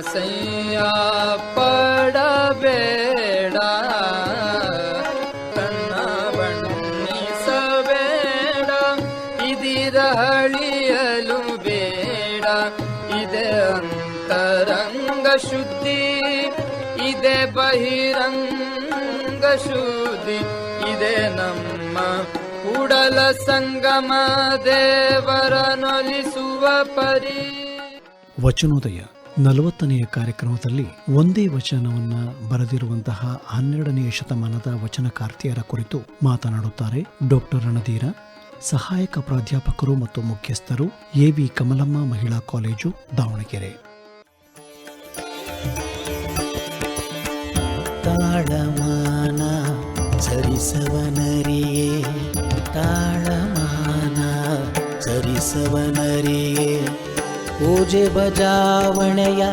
ಅಸಹ್ಯ ಪಡಬೇಡ. ಕನ್ನ ಬಣ್ಣಿಸಬೇಡ. ಇದಿರ ಹಳಿಯಲು ಬೇಡ. ಇದೆ ಅಂತರಂಗ ಶುದ್ಧಿ, ಇದೆ ಬಹಿರಂಗ ಶುದ್ಧಿ, ಇದೆ ನಮ್ಮ ಕೂಡಲ ಸಂಗಮ ದೇವರನೊಲಿಸುವ ಪರಿ. ವಚನೋದಯ. ನಲವತ್ತನೆಯ ಕಾರ್ಯಕ್ರಮದಲ್ಲಿ ಒಂದೇ ವಚನವನ್ನ ಬರೆದಿರುವಂತಹ ಹನ್ನೆರಡನೆಯ ಶತಮಾನದ ವಚನಕಾರ್ತಿಯರ ಕುರಿತು ಮಾತನಾಡುತ್ತಾರೆ ಡಾಕ್ಟರ್ ರಣಧೀರ. ಸಹಾಯಕ ಪ್ರಾಧ್ಯಾಪಕರು ಮತ್ತು ಮುಖ್ಯಸ್ಥರು ಎವಿ ಕಮಲಮ್ಮ ಮಹಿಳಾ ಕಾಲೇಜು ದಾವಣಗೆರೆ. ತಾಳಮಾನ ಸರಿಸವನರಿಯೇ ತಾಳಮಾನ ಸರಿಸವನರಿಯೇ. ಪೂಜೆ ಬಜಾವಣೆಯ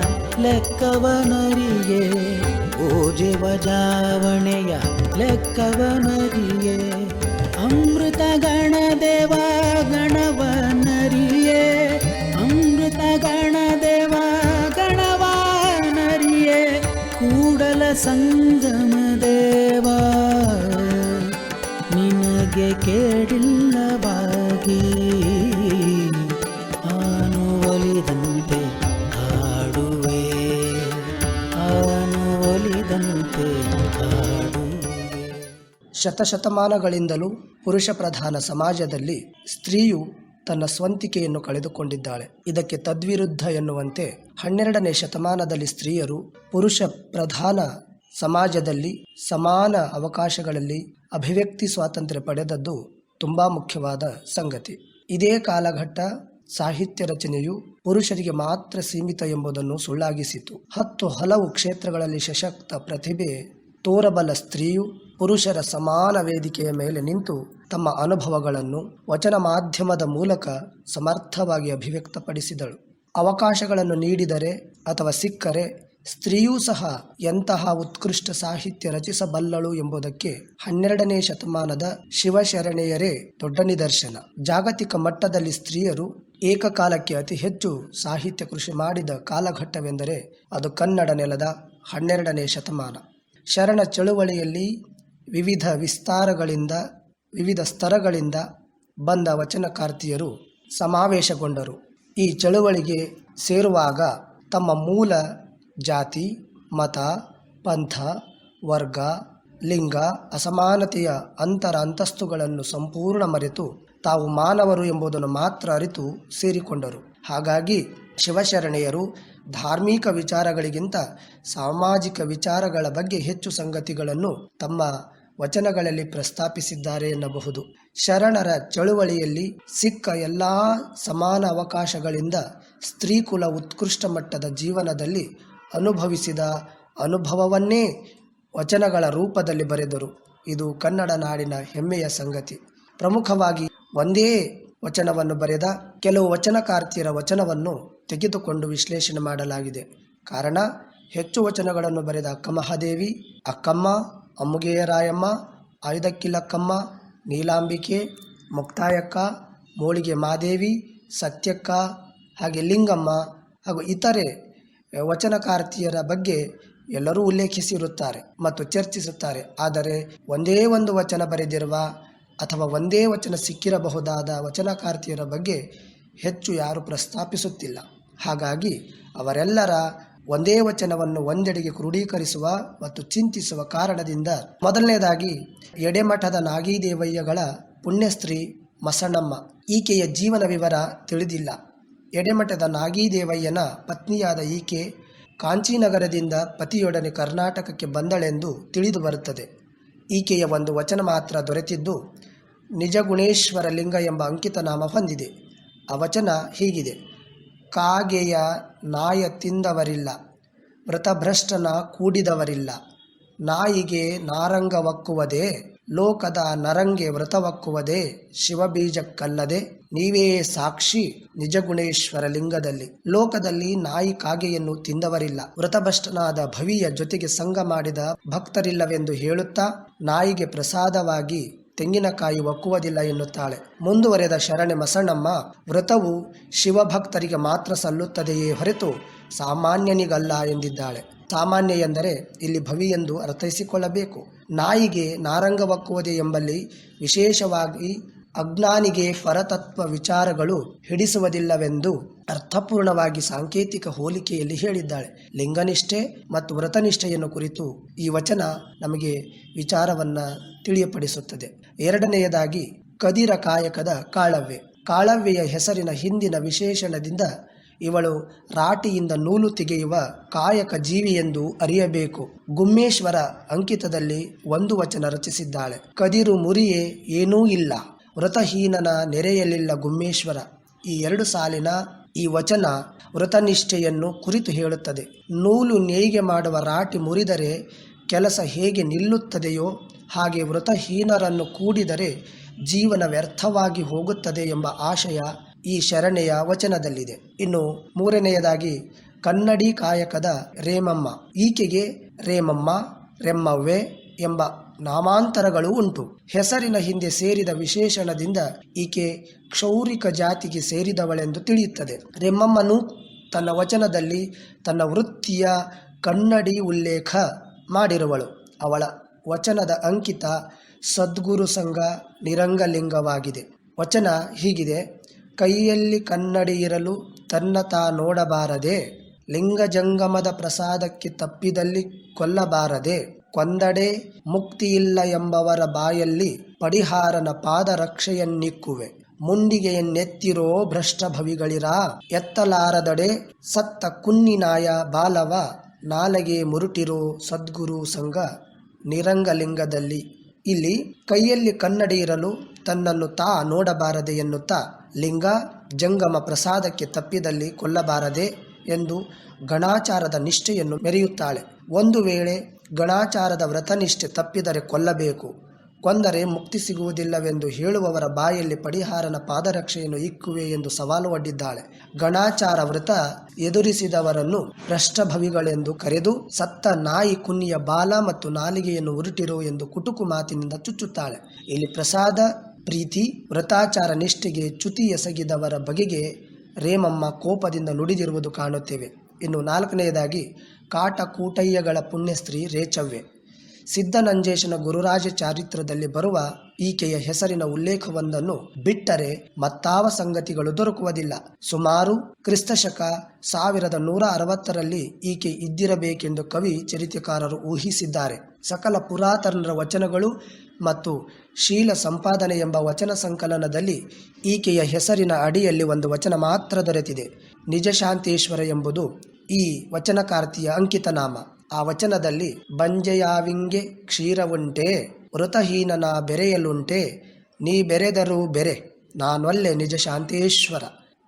ಲೆಕ್ಕವನರಿಯೇ. ಪೂಜೆ ಬಜಾವಣೆಯ ಲೆಕ್ಕವನರಿಯೇ. ಅಮೃತ ಗಣದೇವ ಗಣವನರಿಯೇ. ಅಮೃತ ಗಣದೇವ ಗಣವನರಿಯೇ. ಕೂಡಲ ಸಂಗಮ ದೇವ, ನಿನಗೆ ಕೇಳಿಲ್ಲವಾಗಿ ಶತಶತಮಾನಗಳಿಂದಲೂ ಪುರುಷ ಪ್ರಧಾನ ಸಮಾಜದಲ್ಲಿ ಸ್ತ್ರೀಯು ತನ್ನ ಸ್ವಂತಿಕೆಯನ್ನು ಕಳೆದುಕೊಂಡಿದ್ದಾಳೆ. ಇದಕ್ಕೆ ತದ್ವಿರುದ್ಧ ಎನ್ನುವಂತೆ ಹನ್ನೆರಡನೇ ಶತಮಾನದಲ್ಲಿ ಸ್ತ್ರೀಯರು ಪುರುಷ ಪ್ರಧಾನ ಸಮಾಜದಲ್ಲಿ ಸಮಾನ ಅವಕಾಶಗಳಲ್ಲಿ ಅಭಿವ್ಯಕ್ತಿ ಸ್ವಾತಂತ್ರ್ಯ ಪಡೆದದ್ದು ತುಂಬಾ ಮುಖ್ಯವಾದ ಸಂಗತಿ. ಇದೇ ಕಾಲಘಟ್ಟ ಸಾಹಿತ್ಯ ರಚನೆಯು ಪುರುಷರಿಗೆ ಮಾತ್ರ ಸೀಮಿತ ಎಂಬುದನ್ನು ಸುಳ್ಳಾಗಿಸಿತು. ಹತ್ತು ಹಲವು ಕ್ಷೇತ್ರಗಳಲ್ಲಿ ಸಶಕ್ತ ಪ್ರತಿಭೆ ತೋರಬಲ್ಲ ಸ್ತ್ರೀಯು ಪುರುಷರ ಸಮಾನ ವೇದಿಕೆಯ ಮೇಲೆ ನಿಂತು ತಮ್ಮ ಅನುಭವಗಳನ್ನು ವಚನ ಮಾಧ್ಯಮದ ಮೂಲಕ ಸಮರ್ಥವಾಗಿ ಅಭಿವ್ಯಕ್ತಪಡಿಸಿದಳು. ಅವಕಾಶಗಳನ್ನು ನೀಡಿದರೆ ಅಥವಾ ಸಿಕ್ಕರೆ ಸ್ತ್ರೀಯೂ ಸಹ ಎಂತಹ ಉತ್ಕೃಷ್ಟ ಸಾಹಿತ್ಯ ರಚಿಸಬಲ್ಲಳು ಎಂಬುದಕ್ಕೆ ಹನ್ನೆರಡನೇ ಶತಮಾನದ ಶಿವಶರಣೆಯರೇ ದೊಡ್ಡ ನಿದರ್ಶನ. ಜಾಗತಿಕ ಮಟ್ಟದಲ್ಲಿ ಸ್ತ್ರೀಯರು ಏಕಕಾಲಕ್ಕೆ ಅತಿ ಹೆಚ್ಚು ಸಾಹಿತ್ಯ ಕೃಷಿ ಮಾಡಿದ ಕಾಲಘಟ್ಟವೆಂದರೆ ಅದು ಕನ್ನಡ ನೆಲದ ಹನ್ನೆರಡನೇ ಶತಮಾನ. ಶರಣ ಚಳುವಳಿಯಲ್ಲಿ ವಿವಿಧ ವಿಸ್ತಾರಗಳಿಂದ, ವಿವಿಧ ಸ್ತರಗಳಿಂದ ಬಂದ ವಚನಕಾರ್ತಿಯರು ಸಮಾವೇಶಗೊಂಡರು. ಈ ಚಳುವಳಿಗೆ ಸೇರುವಾಗ ತಮ್ಮ ಮೂಲ ಜಾತಿ, ಮತ, ಪಂಥ, ವರ್ಗ, ಲಿಂಗ, ಅಸಮಾನತೆಯ ಅಂತರ ಅಂತಸ್ತುಗಳನ್ನು ಸಂಪೂರ್ಣ ಮರೆತು ತಾವು ಮಾನವರು ಎಂಬುದನ್ನು ಮಾತ್ರ ಅರಿತು ಸೇರಿಕೊಂಡರು. ಹಾಗಾಗಿ ಶಿವಶರಣೆಯರು ಧಾರ್ಮಿಕ ವಿಚಾರಗಳಿಗಿಂತ ಸಾಮಾಜಿಕ ವಿಚಾರಗಳ ಬಗ್ಗೆ ಹೆಚ್ಚು ಸಂಗತಿಗಳನ್ನು ತಮ್ಮ ವಚನಗಳಲ್ಲಿ ಪ್ರಸ್ತಾಪಿಸಿದ್ದಾರೆ ಎನ್ನಬಹುದು. ಶರಣರ ಚಳುವಳಿಯಲ್ಲಿ ಸಿಕ್ಕ ಎಲ್ಲ ಸಮಾನ ಅವಕಾಶಗಳಿಂದ ಸ್ತ್ರೀಕುಲ ಉತ್ಕೃಷ್ಟ ಮಟ್ಟದ ಜೀವನದಲ್ಲಿ ಅನುಭವಿಸಿದ ಅನುಭವವನ್ನೇ ವಚನಗಳ ರೂಪದಲ್ಲಿ ಬರೆದರು. ಇದು ಕನ್ನಡ ನಾಡಿನ ಹೆಮ್ಮೆಯ ಸಂಗತಿ. ಪ್ರಮುಖವಾಗಿ ಒಂದೇ ವಚನವನ್ನು ಬರೆದ ಕೆಲವು ವಚನಕಾರ್ತಿಯರ ವಚನವನ್ನು ತೆಗೆದುಕೊಂಡು ವಿಶ್ಲೇಷಣೆ ಮಾಡಲಾಗಿದೆ. ಕಾರಣ, ಹೆಚ್ಚು ವಚನಗಳನ್ನು ಬರೆದ ಅಕ್ಕಮಹಾದೇವಿ, ಅಕ್ಕಮ್ಮ ಅಮ್ಮುಗೆಯರಾಯಮ್ಮ ಆಯುಧಕ್ಕಿಲಕ್ಕಮ್ಮ ನೀಲಾಂಬಿಕೆ, ಮುಕ್ತಾಯಕ್ಕ ಮೋಳಿಗೆ ಮಾದೇವಿ, ಸತ್ಯಕ್ಕ, ಹಾಗೆ ಲಿಂಗಮ್ಮ ಹಾಗೂ ಇತರೆ ವಚನಕಾರ್ತಿಯರ ಬಗ್ಗೆ ಎಲ್ಲರೂ ಉಲ್ಲೇಖಿಸಿರುತ್ತಾರೆ ಮತ್ತು ಚರ್ಚಿಸುತ್ತಾರೆ. ಆದರೆ ಒಂದೇ ಒಂದು ವಚನ ಬರೆದಿರುವ ಅಥವಾ ಒಂದೇ ವಚನ ಸಿಕ್ಕಿರಬಹುದಾದ ವಚನಕಾರ್ತಿಯರ ಬಗ್ಗೆ ಹೆಚ್ಚು ಯಾರು ಪ್ರಸ್ತಾಪಿಸುತ್ತಿಲ್ಲ. ಹಾಗಾಗಿ ಅವರೆಲ್ಲರ ಒಂದೇ ವಚನವನ್ನು ಒಂದೆಡೆಗೆ ಕ್ರೋಢೀಕರಿಸುವ ಮತ್ತು ಚಿಂತಿಸುವ ಕಾರಣದಿಂದ ಮೊದಲನೇದಾಗಿ ಎಡೆಮಠದ ನಾಗೀದೇವಯ್ಯಗಳ ಪುಣ್ಯಸ್ತ್ರೀ ಮಸಣಮ್ಮ. ಈಕೆಯ ಜೀವನ ವಿವರ ತಿಳಿದಿಲ್ಲ. ಎಡೆಮಠದ ನಾಗೀದೇವಯ್ಯನ ಪತ್ನಿಯಾದ ಈಕೆ ಕಾಂಚೀನಗರದಿಂದ ಪತಿಯೊಡನೆ ಕರ್ನಾಟಕಕ್ಕೆ ಬಂದಳೆಂದು ತಿಳಿದು ಬರುತ್ತದೆ. ಈಕೆಯ ಒಂದು ವಚನ ಮಾತ್ರ ದೊರೆತಿದ್ದು ನಿಜಗುಣೇಶ್ವರ ಲಿಂಗ ಎಂಬ ಅಂಕಿತ ನಾಮ ಹೊಂದಿದೆ. ಆ ವಚನ ಹೀಗಿದೆ. ಕಾಗೆಯ ನಾಯ ತಿಂದವರಿಲ್ಲ ವ್ರತಭ್ರಷ್ಟನ ಕೂಡಿದವರಿಲ್ಲ. ನಾಯಿಗೆ ನಾರಂಗವಕ್ಕುವದೆ ಲೋಕದ ನರಂಗೆ ವ್ರತವಕ್ಕುವುದೇ ಶಿವಬೀಜಕ್ಕಲ್ಲದೆ ನೀವೇ ಸಾಕ್ಷಿ ನಿಜಗುಣೇಶ್ವರ ಲಿಂಗದಲ್ಲಿ ಲೋಕದಲ್ಲಿ ನಾಯಿ ಕಾಗೆಯನ್ನು ತಿಂದವರಿಲ್ಲ ವ್ರತಭಷ್ಟನಾದ ಭವಿಯ ಜೊತೆಗೆ ಸಂಗ ಮಾಡಿದ ಭಕ್ತರಿಲ್ಲವೆಂದು ಹೇಳುತ್ತಾ ನಾಯಿಗೆ ಪ್ರಸಾದವಾಗಿ ತೆಂಗಿನಕಾಯಿ ಒಕ್ಕುವುದಿಲ್ಲ ಎನ್ನುತ್ತಾಳೆ. ಮುಂದುವರೆದ ಶರಣೆ ಮಸಣ್ಣಮ್ಮ ವ್ರತವು ಶಿವಭಕ್ತರಿಗೆ ಮಾತ್ರ ಸಲ್ಲುತ್ತದೆಯೇ ಹೊರತು ಸಾಮಾನ್ಯನಿಗಲ್ಲ ಎಂದಿದ್ದಾಳೆ. ಸಾಮಾನ್ಯ ಎಂದರೆ ಇಲ್ಲಿ ಭವಿ ಎಂದು ಅರ್ಥೈಸಿಕೊಳ್ಳಬೇಕು. ನಾಯಿಗೆ ನಾರಂಗ ಒಕ್ಕುವುದೇ ಎಂಬಲ್ಲಿ ವಿಶೇಷವಾಗಿ ಅಜ್ಞಾನಿಗೆ ಪರತತ್ವ ವಿಚಾರಗಳು ಹಿಡಿಸುವುದಿಲ್ಲವೆಂದು ಅರ್ಥಪೂರ್ಣವಾಗಿ ಸಾಂಕೇತಿಕ ಹೋಲಿಕೆಯಲ್ಲಿ ಹೇಳಿದ್ದಾಳೆ. ಲಿಂಗನಿಷ್ಠೆ ಮತ್ತು ವ್ರತನಿಷ್ಠೆಯನ್ನು ಕುರಿತು ಈ ವಚನ ನಮಗೆ ವಿಚಾರವನ್ನ ತಿಳಿಯಪಡಿಸುತ್ತದೆ. ಎರಡನೆಯದಾಗಿ, ಕದಿರ ಕಾಯಕದ ಕಾಳವ್ಯ ಕಾಳವ್ಯೆಯ ಹೆಸರಿನ ಹಿಂದಿನ ವಿಶೇಷಣದಿಂದ ಇವಳು ರಾಟಿಯಿಂದ ನೂಲು ತೆಗೆಯುವ ಕಾಯಕ ಜೀವಿ ಎಂದು ಅರಿಯಬೇಕು. ಗುಮ್ಮೇಶ್ವರ ಅಂಕಿತದಲ್ಲಿ ಒಂದು ವಚನ ರಚಿಸಿದ್ದಾಳೆ. ಕದಿರು ಮುರಿಯೇ ಏನೂ ಇಲ್ಲ. ವ್ರತಹೀನನ ನೆರೆಯಲಿಲ್ಲ ಗುಮ್ಮೇಶ್ವರ. ಈ ಎರಡು ಸಾಲಿನ ಈ ವಚನ ವ್ರತನಿಷ್ಠೆಯನ್ನು ಕುರಿತು ಹೇಳುತ್ತದೆ. ನೂಲು ನೇಯ್ಗೆ ಮಾಡುವ ರಾಟಿ ಮುರಿದರೆ ಕೆಲಸ ಹೇಗೆ ನಿಲ್ಲುತ್ತದೆಯೋ ಹಾಗೆ ವ್ರತಹೀನರನ್ನು ಕೂಡಿದರೆ ಜೀವನ ವ್ಯರ್ಥವಾಗಿ ಹೋಗುತ್ತದೆ ಎಂಬ ಆಶಯ ಈ ಶರಣೆಯ ವಚನದಲ್ಲಿದೆ. ಇನ್ನು ಮೂರನೆಯದಾಗಿ, ಕನ್ನಡಿ ಕಾಯಕದ ರೇಮಮ್ಮ. ಈಕೆಗೆ ರೇಮಮ್ಮ, ರೆಮ್ಮವ್ವೆ ಎಂಬ ನಾಮಾಂತರಗಳು ಉಂಟು. ಹೆಸರಿನ ಹಿಂದೆ ಸೇರಿದ ವಿಶೇಷಣದಿಂದ ಈಕೆ ಕ್ಷೌರಿಕ ಜಾತಿಗೆ ಸೇರಿದವಳೆಂದು ತಿಳಿಯುತ್ತದೆ. ರೆಮ್ಮಮ್ಮನು ತನ್ನ ವಚನದಲ್ಲಿ ತನ್ನ ವೃತ್ತಿಯ ಕನ್ನಡಿ ಉಲ್ಲೇಖ ಮಾಡಿರುವಳು. ಅವಳ ವಚನದ ಅಂಕಿತ ಸದ್ಗುರು ಸಂಘ ನಿರಂಗಲಿಂಗವಾಗಿದೆ. ವಚನ ಹೀಗಿದೆ, ಕೈಯಲ್ಲಿ ಕನ್ನಡಿ ಇರಲು ತನ್ನ ತಾ ನೋಡಬಾರದೆ ಲಿಂಗ ಜಂಗಮದ ಪ್ರಸಾದಕ್ಕೆ ತಪ್ಪಿದಲ್ಲಿ ಕೊಲ್ಲಬಾರದೆ ಕೊಂದಡೆ ಮುಕ್ತಿಯಿಲ್ಲ ಎಂಬವರ ಬಾಯಲ್ಲಿ ಪಡಿಹಾರನ ಪಾದರಕ್ಷೆಯನ್ನಿಕ್ಕುವೆ. ಮುಂಡಿಗೆಯನ್ನೆತ್ತಿರೋ ಭ್ರಷ್ಟ ಭವಿಗಳಿರ ಎತ್ತಲಾರದಡೆ ಸತ್ತ ಕುನ್ನಿನಾಯ ಬಾಲವ ನಾಲಗೆ ಮುರುಟಿರೋ ಸದ್ಗುರು ಸಂಘ ನಿರಂಗಲಿಂಗದಲ್ಲಿ. ಇಲ್ಲಿ ಕೈಯಲ್ಲಿ ಕನ್ನಡಿ ಇರಲು ತನ್ನನ್ನು ತಾ ನೋಡಬಾರದೆ ಎನ್ನುತ್ತಾ ಲಿಂಗ ಜಂಗಮ ಪ್ರಸಾದಕ್ಕೆ ತಪ್ಪಿದಲ್ಲಿ ಕೊಲ್ಲಬಾರದೆ ಎಂದು ಗಣಾಚಾರದ ನಿಷ್ಠೆಯನ್ನು ಮೆರೆಯುತ್ತಾಳೆ. ಒಂದು ವೇಳೆ ಗಣಾಚಾರದ ವ್ರತನಿಷ್ಠೆ ತಪ್ಪಿದರೆ ಕೊಲ್ಲಬೇಕು. ಕೊಂದರೆ ಮುಕ್ತಿ ಸಿಗುವುದಿಲ್ಲವೆಂದು ಹೇಳುವವರ ಬಾಯಲ್ಲಿ ಪಡಿಹಾರನ ಪಾದರಕ್ಷೆಯನ್ನು ಇಕ್ಕುವೆ ಎಂದು ಸವಾಲು ಒಡ್ಡಿದ್ದಾಳೆ. ಗಣಾಚಾರ ವ್ರತ ಎದುರಿಸಿದವರನ್ನು ಭ್ರಷ್ಟಭವಿಗಳೆಂದು ಕರೆದು ಸತ್ತ ನಾಯಿ ಕುನ್ನಿಯ ಬಾಲ ಮತ್ತು ನಾಲಿಗೆಯನ್ನು ಉರುಟಿರು ಎಂದು ಕುಟುಕು ಮಾತಿನಿಂದ ಚುಚ್ಚುತ್ತಾಳೆ. ಇಲ್ಲಿ ಪ್ರಸಾದ, ಪ್ರೀತಿ, ವ್ರತಾಚಾರ ನಿಷ್ಠೆಗೆ ಚ್ಯುತಿ ಎಸಗಿದವರ ಬಗೆಗೆ ರೇಮಮ್ಮ ಕೋಪದಿಂದ ನುಡಿದಿರುವುದು ಕಾಣುತ್ತೇವೆ. ಇನ್ನು ನಾಲ್ಕನೆಯದಾಗಿ ಕಾಟ ಕೂಟಯ್ಯಗಳ ಪುಣ್ಯಸ್ತ್ರೀ ರೇಚವ್ವೆ. ಸಿದ್ಧನಂಜೇಶನ ಗುರುರಾಜ ಚಾರಿತ್ರದಲ್ಲಿ ಬರುವ ಈಕೆಯ ಹೆಸರಿನ ಉಲ್ಲೇಖವೊಂದನ್ನು ಬಿಟ್ಟರೆ ಮತ್ತಾವ ಸಂಗತಿಗಳು ದೊರಕುವುದಿಲ್ಲ. ಸುಮಾರು ಕ್ರಿಸ್ತಶಕ ಸಾವಿರದ ನೂರ ಅರವತ್ತರಲ್ಲಿ ಈಕೆ ಇದ್ದಿರಬೇಕೆಂದು ಕವಿ ಚರಿತ್ರೆಕಾರರು ಊಹಿಸಿದ್ದಾರೆ. ಸಕಲ ಪುರಾತನರ ವಚನಗಳು ಮತ್ತು ಶೀಲ ಸಂಪಾದನೆ ಎಂಬ ವಚನ ಸಂಕಲನದಲ್ಲಿ ಈಕೆಯ ಹೆಸರಿನ ಅಡಿಯಲ್ಲಿ ಒಂದು ವಚನ ಮಾತ್ರ ದೊರೆತಿದೆ. ನಿಜಶಾಂತೇಶ್ವರ ಎಂಬುದು ಈ ವಚನಕಾರ್ತಿಯ ಅಂಕಿತನಾಮ. ಆ ವಚನದಲ್ಲಿ, ಬಂಜೆಯಾವಿಂಗೆ ಕ್ಷೀರವುಂಟೆ, ವೃತಹೀನನ ಬೆರೆಯಲುಂಟೆ, ನೀ ಬೆರೆದರೂ ಬೆರೆ, ನಾನೊಲ್ಲೆ ನಿಜ ಶಾಂತೇಶ್ವರ.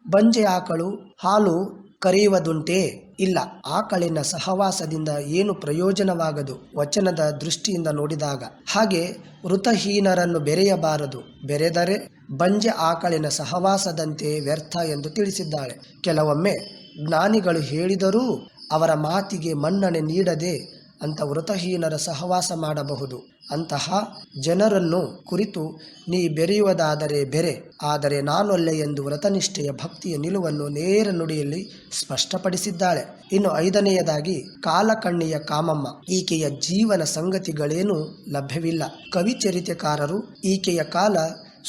ಬಂಜೆ ಆಕಳು ಹಾಲು ಕರೆಯುವುದುಂಟೆ, ಇಲ್ಲ, ಆಕಳಿನ ಸಹವಾಸದಿಂದ ಏನು ಪ್ರಯೋಜನವಾಗದು? ವಚನದ ದೃಷ್ಟಿಯಿಂದ ನೋಡಿದಾಗ, ಹಾಗೆ ವೃತಹೀನರನ್ನು ಬೆರೆಯಬಾರದು. ಬೆರೆದರೆ ಬಂಜೆ ಆಕಳಿನ ಸಹವಾಸದಂತೆ ವ್ಯರ್ಥ ಎಂದು ತಿಳಿಸಿದ್ದಾಳೆ. ಕೆಲವೊಮ್ಮೆ ಜ್ಞಾನಿಗಳು ಹೇಳಿದರೂ ಅವರ ಮಾತಿಗೆ ಮನ್ನಣೆ ನೀಡದೆ ಅಂತ ವ್ರತಹೀನರ ಸಹವಾಸ ಮಾಡಬಹುದು. ಅಂತಹ ಜನರನ್ನು ಕುರಿತು ನೀ ಬೆರೆಯುವುದಾದರೆ ಬೆರೆ, ಆದರೆ ನಾನೊಲ್ಲೆ ಎಂದು ವ್ರತನಿಷ್ಠೆಯ ಭಕ್ತಿಯ ನಿಲುವನ್ನು ನೇರ ನುಡಿಯಲ್ಲಿ ಸ್ಪಷ್ಟಪಡಿಸಿದ್ದಾಳೆ. ಇನ್ನು ಐದನೆಯದಾಗಿ ಕಾಲಕಣ್ಣಿಯ ಕಾಮಮ್ಮ, ಈಕೆಯ ಜೀವನ ಸಂಗತಿಗಳೇನೂ ಲಭ್ಯವಿಲ್ಲ. ಕವಿಚರಿತೆಕಾರರು ಈಕೆಯ ಕಾಲ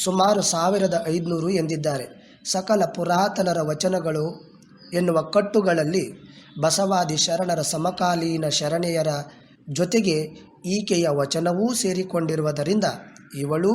ಸುಮಾರು ಸಾವಿರದ ಐದುನೂರು ಎಂದಿದ್ದಾರೆ. ಸಕಲ ಪುರಾತನರ ವಚನಗಳು ಎನ್ನುವ ಕಟ್ಟುಗಳಲ್ಲಿ ಬಸವಾದಿ ಶರಣರ ಸಮಕಾಲೀನ ಶರಣೆಯರ ಜೊತೆಗೆ ಈಕೆಯ ವಚನವೂ ಸೇರಿಕೊಂಡಿರುವುದರಿಂದ ಇವಳೂ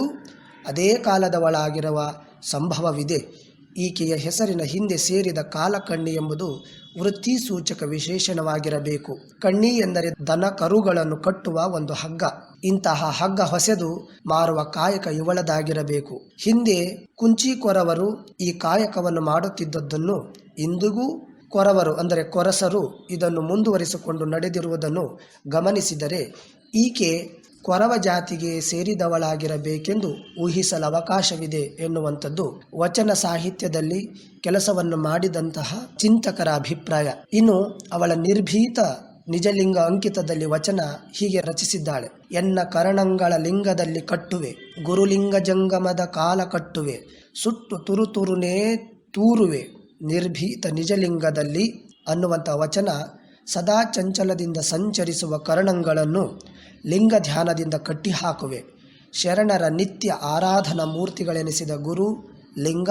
ಅದೇ ಕಾಲದವಳಾಗಿರುವ ಸಂಭವವಿದೆ. ಈಕೆಯ ಹೆಸರಿನ ಹಿಂದೆ ಸೇರಿದ ಕಾಲಕಣ್ಣಿ ಎಂಬುದು ವೃತ್ತಿ ಸೂಚಕ ವಿಶೇಷಣವಾಗಿರಬೇಕು. ಕಣ್ಣಿ ಎಂದರೆ ದನ ಕರುಗಳನ್ನು ಕಟ್ಟುವ ಒಂದು ಹಗ್ಗ. ಇಂತಹ ಹಗ್ಗ ಹೊಸೆದು ಮಾರುವ ಕಾಯಕ ಇವಳದಾಗಿರಬೇಕು. ಹಿಂದೆ ಕುಂಚಿಕೊರವರು ಈ ಕಾಯಕವನ್ನು ಮಾಡುತ್ತಿದ್ದದ್ದನ್ನು ಇಂದಿಗೂ ಕೊರವರು ಅಂದರೆ ಕೊರಸರು ಇದನ್ನು ಮುಂದುವರಿಸಿಕೊಂಡು ನಡೆದಿರುವುದನ್ನು ಗಮನಿಸಿದರೆ ಈಕೆ ಕೊರವ ಜಾತಿಗೆ ಸೇರಿದವಳಾಗಿರಬೇಕೆಂದು ಊಹಿಸಲು ಅವಕಾಶವಿದೆ ಎನ್ನುವಂಥದ್ದು ವಚನ ಸಾಹಿತ್ಯದಲ್ಲಿ ಕೆಲಸವನ್ನು ಮಾಡಿದಂತಹ ಚಿಂತಕರ ಅಭಿಪ್ರಾಯ. ಇನ್ನು ಅವಳ ನಿರ್ಭೀತ ನಿಜಲಿಂಗ ಅಂಕಿತದಲ್ಲಿ ವಚನ ಹೀಗೆ ರಚಿಸಿದ್ದಾಳೆ. ಎನ್ನ ಕರಣಂಗಳ ಲಿಂಗದಲ್ಲಿ ಕಟ್ಟುವೆ, ಗುರುಲಿಂಗ ಜಂಗಮದ ಕಾಲ ಕಟ್ಟುವೆ, ಸುಟ್ಟು ತುರುತುರುನೇ ತೂರುವೆ ನಿರ್ಭೀತ ನಿಜಲಿಂಗದಲ್ಲಿ ಅನ್ನುವಂಥ ವಚನ ಸದಾ ಚಂಚಲದಿಂದ ಸಂಚರಿಸುವ ಕರ್ಣಗಳನ್ನು ಲಿಂಗ ಧ್ಯಾನದಿಂದ ಕಟ್ಟಿಹಾಕುವೆ. ಶರಣರ ನಿತ್ಯ ಆರಾಧನಾ ಮೂರ್ತಿಗಳೆನಿಸಿದ ಗುರು, ಲಿಂಗ,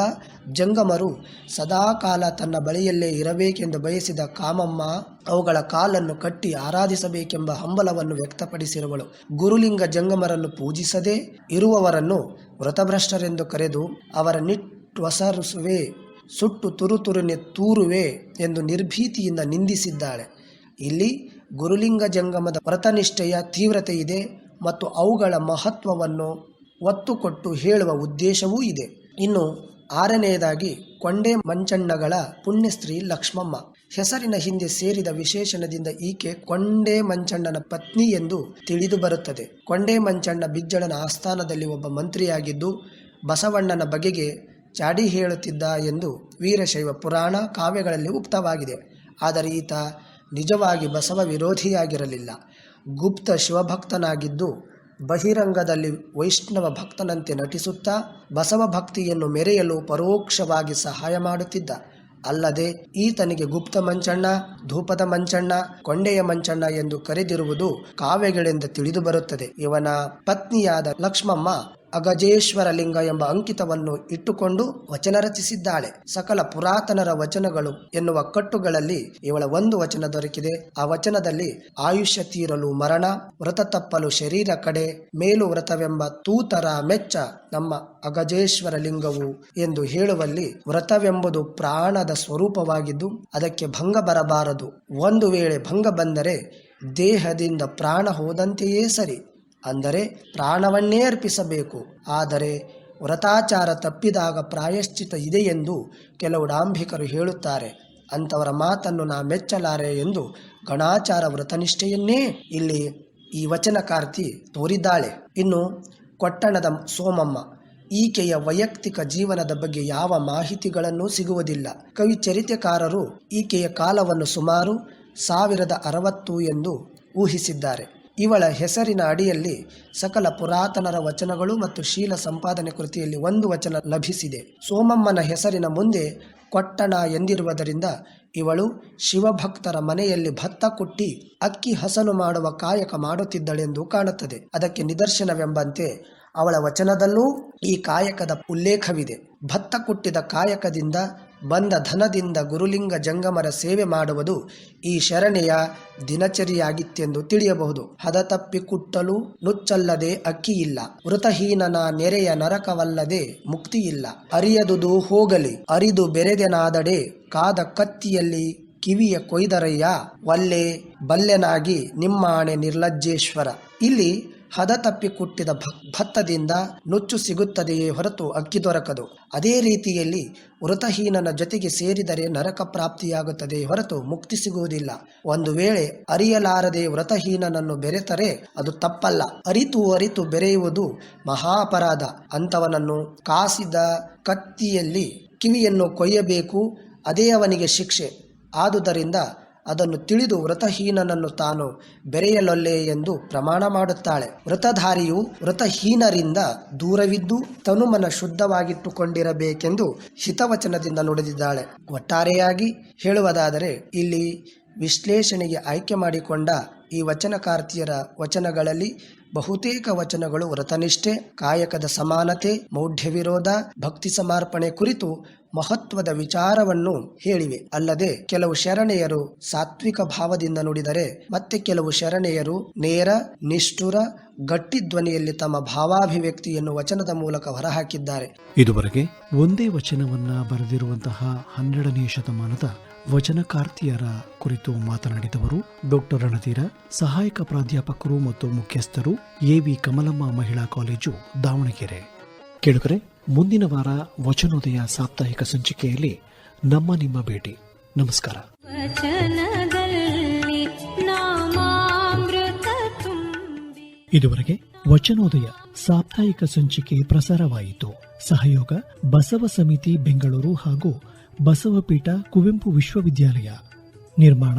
ಜಂಗಮರು ಸದಾಕಾಲ ತನ್ನ ಬಳಿಯಲ್ಲೇ ಇರಬೇಕೆಂದು ಬಯಸಿದ ಕಾಮಮ್ಮ ಅವುಗಳ ಕಾಲನ್ನು ಕಟ್ಟಿ ಆರಾಧಿಸಬೇಕೆಂಬ ಹಂಬಲವನ್ನು ವ್ಯಕ್ತಪಡಿಸಿರುವಳು. ಗುರುಲಿಂಗ ಜಂಗಮರನ್ನು ಪೂಜಿಸದೇ ಇರುವವರನ್ನು ವ್ರತಭ್ರಷ್ಟರೆಂದು ಕರೆದು ಅವರ ನಿಟ್ಟೊಸರಿಸುವೆ ಸುಟ್ಟು ತುರುತುರುನೆ ತೂರುವೆ ಎಂದು ನಿರ್ಭೀತಿಯಿಂದ ನಿಂದಿಸಿದ್ದಾಳೆ. ಇಲ್ಲಿ ಗುರುಲಿಂಗ ಜಂಗಮದ ವ್ರತನಿಷ್ಠೆಯ ತೀವ್ರತೆ ಇದೆ ಮತ್ತು ಅವುಗಳ ಮಹತ್ವವನ್ನು ಒತ್ತುಕೊಟ್ಟು ಹೇಳುವ ಉದ್ದೇಶವೂ ಇದೆ. ಇನ್ನು ಆರನೆಯದಾಗಿ ಕೊಂಡೆ ಮಂಚಣ್ಣಗಳ ಪುಣ್ಯಸ್ತ್ರೀ ಲಕ್ಷ್ಮಮ್ಮ. ಹೆಸರಿನ ಹಿಂದೆ ಸೇರಿದ ವಿಶೇಷಣದಿಂದ ಈಕೆ ಕೊಂಡೆ ಮಂಚಣ್ಣನ ಪತ್ನಿ ಎಂದು ತಿಳಿದು ಬರುತ್ತದೆ. ಕೊಂಡೆ ಮಂಚಣ್ಣ ಬಿಜ್ಜಳನ ಆಸ್ಥಾನದಲ್ಲಿ ಒಬ್ಬ ಮಂತ್ರಿಯಾಗಿದ್ದು ಬಸವಣ್ಣನ ಬಗೆಗೆ ಚಾಡಿ ಹೇಳುತ್ತಿದ್ದ ಎಂದು ವೀರಶೈವ ಪುರಾಣ ಕಾವ್ಯಗಳಲ್ಲಿ ಉಕ್ತವಾಗಿದೆ. ಆದರೆ ಈತ ನಿಜವಾಗಿ ಬಸವ ವಿರೋಧಿಯಾಗಿರಲಿಲ್ಲ. ಗುಪ್ತ ಶಿವಭಕ್ತನಾಗಿದ್ದು, ಬಹಿರಂಗದಲ್ಲಿ ವೈಷ್ಣವ ಭಕ್ತನಂತೆ ನಟಿಸುತ್ತಾ ಬಸವ ಭಕ್ತಿಯನ್ನು ಮೆರೆಯಲು ಪರೋಕ್ಷವಾಗಿ ಸಹಾಯ ಮಾಡುತ್ತಿದ್ದ. ಅಲ್ಲದೆ ಈತನಿಗೆ ಗುಪ್ತ ಮಂಚಣ್ಣ, ಧೂಪದ ಮಂಚಣ್ಣ, ಕೊಂಡೆಯ ಮಂಚಣ್ಣ ಎಂದು ಕರೆದಿರುವುದು ಕಾವ್ಯಗಳಿಂದ ತಿಳಿದು ಬರುತ್ತದೆ. ಇವನ ಪತ್ನಿಯಾದ ಲಕ್ಷ್ಮಮ್ಮ ಅಗಜೇಶ್ವರ ಲಿಂಗ ಎಂಬ ಅಂಕಿತವನ್ನು ಇಟ್ಟುಕೊಂಡು ವಚನ ರಚಿಸಿದ್ದಾಳೆ. ಸಕಲ ಪುರಾತನರ ವಚನಗಳು ಎನ್ನುವ ಕಟ್ಟುಗಳಲ್ಲಿ ಇವಳ ಒಂದು ವಚನ ದೊರಕಿದೆ. ಆ ವಚನದಲ್ಲಿ ಆಯುಷ್ಯ ತೀರಲು ಮರಣ, ವ್ರತ ತಪ್ಪಲು ಶರೀರ ಕಡೆ, ಮೇಲು ವ್ರತವೆಂಬ ತೂತರ ಮೆಚ್ಚ ನಮ್ಮ ಅಗಜೇಶ್ವರ ಲಿಂಗವು ಎಂದು ಹೇಳುವಲ್ಲಿ ವ್ರತವೆಂಬುದು ಪ್ರಾಣದ ಸ್ವರೂಪವಾಗಿದ್ದು, ಅದಕ್ಕೆ ಭಂಗ ಬರಬಾರದು. ಒಂದು ವೇಳೆ ಭಂಗ ಬಂದರೆ ದೇಹದಿಂದ ಪ್ರಾಣ ಹೋದಂತೆಯೇ ಸರಿ. ಅಂದರೆ ಪ್ರಾಣವನ್ನೇ ಅರ್ಪಿಸಬೇಕು. ಆದರೆ ವ್ರತಾಚಾರ ತಪ್ಪಿದಾಗ ಪ್ರಾಯಶ್ಚಿತ ಇದೆ ಎಂದು ಕೆಲವು ಡಾಂಭಿಕರು ಹೇಳುತ್ತಾರೆ. ಅಂಥವರ ಮಾತನ್ನು ನಾ ಮೆಚ್ಚಲಾರೆ ಎಂದು ಗಣಾಚಾರ ವ್ರತನಿಷ್ಠೆಯನ್ನೇ ಇಲ್ಲಿ ಈ ವಚನಕಾರ್ತಿ ತೋರಿದ್ದಾಳೆ. ಇನ್ನು ಕೊಟ್ಟಣದ ಸೋಮಮ್ಮ, ಈಕೆಯ ವೈಯಕ್ತಿಕ ಜೀವನದ ಬಗ್ಗೆ ಯಾವ ಮಾಹಿತಿಗಳನ್ನೂ ಸಿಗುವುದಿಲ್ಲ. ಕವಿ ಚರಿತೆಕಾರರು ಈಕೆಯ ಕಾಲವನ್ನು ಸುಮಾರು ಸಾವಿರದ ಅರವತ್ತು ಎಂದು ಊಹಿಸಿದ್ದಾರೆ. ಇವಳ ಹೆಸರಿನ ಅಡಿಯಲ್ಲಿ ಸಕಲ ಪುರಾತನರ ವಚನಗಳು ಮತ್ತು ಶೀಲ ಸಂಪಾದನೆ ಕೃತಿಯಲ್ಲಿ ಒಂದು ವಚನ ಲಭಿಸಿದೆ. ಸೋಮಮ್ಮನ ಹೆಸರಿನ ಮುಂದೆ ಕೊಟ್ಟಣ ಎಂದಿರುವುದರಿಂದ ಇವಳು ಶಿವಭಕ್ತರ ಮನೆಯಲ್ಲಿ ಭತ್ತ ಕುಟ್ಟಿ ಅಕ್ಕಿ ಹಸನು ಮಾಡುವ ಕಾಯಕ ಮಾಡುತ್ತಿದ್ದಳೆಂದು ಕಾಣುತ್ತದೆ. ಅದಕ್ಕೆ ನಿದರ್ಶನವೆಂಬಂತೆ ಅವಳ ವಚನದಲ್ಲೂ ಈ ಕಾಯಕದ ಉಲ್ಲೇಖವಿದೆ. ಭತ್ತ ಕುಟ್ಟಿದ ಕಾಯಕದಿಂದ ಬಂದ ಧನದಿಂದ ಗುರುಲಿಂಗ ಜಂಗಮರ ಸೇವೆ ಮಾಡುವುದು ಈ ಶರಣೆಯ ದಿನಚರಿಯಾಗಿತ್ತೆಂದು ತಿಳಿಯಬಹುದು. ಹದ ತಪ್ಪಿ ಕುಟ್ಟಲು ನುಚ್ಚಲ್ಲದೆ ಅಕ್ಕಿಯಿಲ್ಲ. ವೃತಹೀನನ ನೆರೆಯ ನರಕವಲ್ಲದೆ ಮುಕ್ತಿಯಿಲ್ಲ. ಅರಿಯದುದು ಹೋಗಲಿ, ಅರಿದು ಬೆರೆದೆನಾದಡೆ, ಕಾದ ಕತ್ತಿಯಲ್ಲಿ ಕಿವಿಯ ಕೊಯ್ದರಯ್ಯ, ವಲ್ಲೆ ಬಲ್ಲೆನಾಗಿ ನಿಮ್ಮಾಣೆ ನಿರ್ಲಜ್ಜೇಶ್ವರ. ಇಲ್ಲಿ ಹದ ತಪ್ಪಿ ಕುಟ್ಟಿದ ಭತ್ತದಿಂದ ನುಚ್ಚು ಸಿಗುತ್ತದೆಯೇ ಹೊರತು ಅಕ್ಕಿ ದೊರಕದು. ಅದೇ ರೀತಿಯಲ್ಲಿ ವೃತಹೀನನ ಜೊತೆಗೆ ಸೇರಿದರೆ ನರಕ ಪ್ರಾಪ್ತಿಯಾಗುತ್ತದೆ ಹೊರತು ಮುಕ್ತಿ ಸಿಗುವುದಿಲ್ಲ. ಒಂದು ವೇಳೆ ಅರಿಯಲಾರದೆ ವ್ರತಹೀನನನ್ನು ಬೆರೆತರೆ ಅದು ತಪ್ಪಲ್ಲ. ಅರಿತು ಅರಿತು ಬೆರೆಯುವುದು ಮಹಾ ಅಪರಾಧ ಅಂಥವನನ್ನು ಕಾಸಿದ ಕತ್ತಿಯಲ್ಲಿ ಕಿವಿಯನ್ನು ಕೊಯ್ಯಬೇಕು, ಅದೇ ಅವನಿಗೆ ಶಿಕ್ಷೆ. ಆದುದರಿಂದ ಅದನ್ನು ತಿಳಿದು ವ್ರತಹೀನನನ್ನು ತಾನು ಬೆರೆಯಲೊಲ್ಲೆ ಎಂದು ಪ್ರಮಾಣ ಮಾಡುತ್ತಾಳೆ. ವ್ರತಧಾರಿಯು ವ್ರತಹೀನರಿಂದ ದೂರವಿದ್ದು ತನುಮನ ಶುದ್ಧವಾಗಿಟ್ಟುಕೊಂಡಿರಬೇಕೆಂದು ಹಿತವಚನದಿಂದ ನುಡಿದಿದ್ದಾಳೆ. ಒಟ್ಟಾರೆಯಾಗಿ ಹೇಳುವುದಾದರೆ, ಇಲ್ಲಿ ವಿಶ್ಲೇಷಣೆಗೆ ಆಯ್ಕೆ ಮಾಡಿಕೊಂಡ ಈ ವಚನಕಾರ್ತಿಯರ ವಚನಗಳಲ್ಲಿ ಬಹುತೇಕ ವಚನಗಳು ವ್ರತನಿಷ್ಠೆ, ಕಾಯಕದ ಸಮಾನತೆ ಮೌಢ್ಯ ವಿರೋಧ ಭಕ್ತಿ ಸಮರ್ಪಣೆ ಕುರಿತು ಮಹತ್ವದ ವಿಚಾರವನ್ನು ಹೇಳಿವೆ. ಅಲ್ಲದೆ ಕೆಲವು ಶರಣೆಯರು ಸಾತ್ವಿಕ ಭಾವದಿಂದ ನುಡಿದರೆ ಮತ್ತೆ ಕೆಲವು ಶರಣೆಯರು ನೇರ, ನಿಷ್ಠುರ, ಗಟ್ಟಿ ಧ್ವನಿಯಲ್ಲಿ ತಮ್ಮ ಭಾವಾಭಿವ್ಯಕ್ತಿಯನ್ನು ವಚನದ ಮೂಲಕ ಹೊರಹಾಕಿದ್ದಾರೆ. ಇದುವರೆಗೆ ಒಂದೇ ವಚನವನ್ನ ಬರೆದಿರುವಂತಹ ಹನ್ನೆರಡನೇ ಶತಮಾನದ ವಚನಕಾರ್ತಿಯರ ಕುರಿತು ಮಾತನಾಡಿದವರು ಡಾಕ್ಟರ್ ರಣಧೀರ, ಸಹಾಯಕ ಪ್ರಾಧ್ಯಾಪಕರು ಮತ್ತು ಮುಖ್ಯಸ್ಥರು ಎವಿ ಕಮಲಮ್ಮ ಮಹಿಳಾ ಕಾಲೇಜು ದಾವಣಗೆರೆ. ಕೇಳುಗರೆ ಮುಂದಿನ ವಾರ ವಚನೋದಯ ಸಾಪ್ತಾಹಿಕ ಸಂಚಿಕೆಯಲ್ಲಿ ನಮ್ಮ ನಿಮ್ಮ ಭೇಟಿ. ನಮಸ್ಕಾರ. ಇದುವರೆಗೆ ವಚನೋದಯ ಸಾಪ್ತಾಹಿಕ ಸಂಚಿಕೆ ಪ್ರಸಾರವಾಯಿತು. ಸಹಯೋಗ ಬಸವ ಸಮಿತಿ ಬೆಂಗಳೂರು ಹಾಗೂ ಬಸವಪೀಠ ಕುವೆಂಪು ವಿಶ್ವವಿದ್ಯಾಲಯ. ನಿರ್ಮಾಣ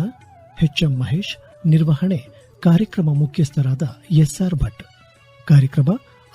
ಎಚ್ಎಂ ಮಹೇಶ್. ನಿರ್ವಹಣೆ ಕಾರ್ಯಕ್ರಮ ಮುಖ್ಯಸ್ಥರಾದ ಎಸ್ಆರ್ ಭಟ್. ಕಾರ್ಯಕ್ರಮ